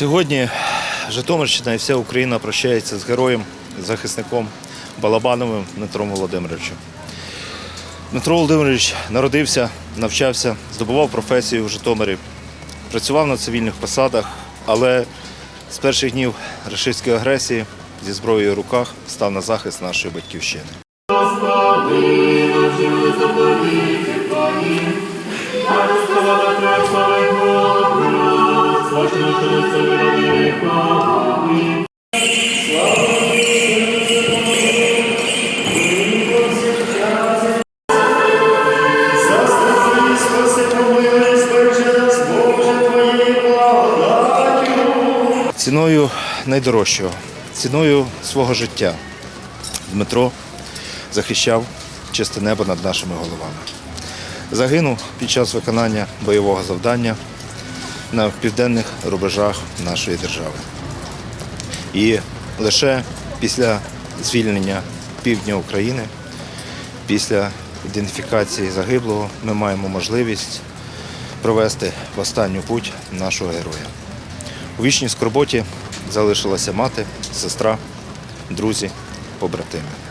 Сьогодні Житомирщина і вся Україна прощається з героєм, захисником Балабановим Дмитром Володимировичем. Дмитро Володимирович народився, навчався, здобував професію в Житомирі, працював на цивільних посадах, але з перших днів рашистської агресії зі зброєю в руках став на захист нашої батьківщини. Ціною найдорожчого, ціною свого життя Дмитро захищав чисте небо над нашими головами. Загинув під час виконання бойового завдання на південних рубежах нашої держави. І лише після звільнення півдня України, після ідентифікації загиблого, ми маємо можливість провести в останню путь нашого героя. У вічній скорботі залишилася мати, сестра, друзі, побратими.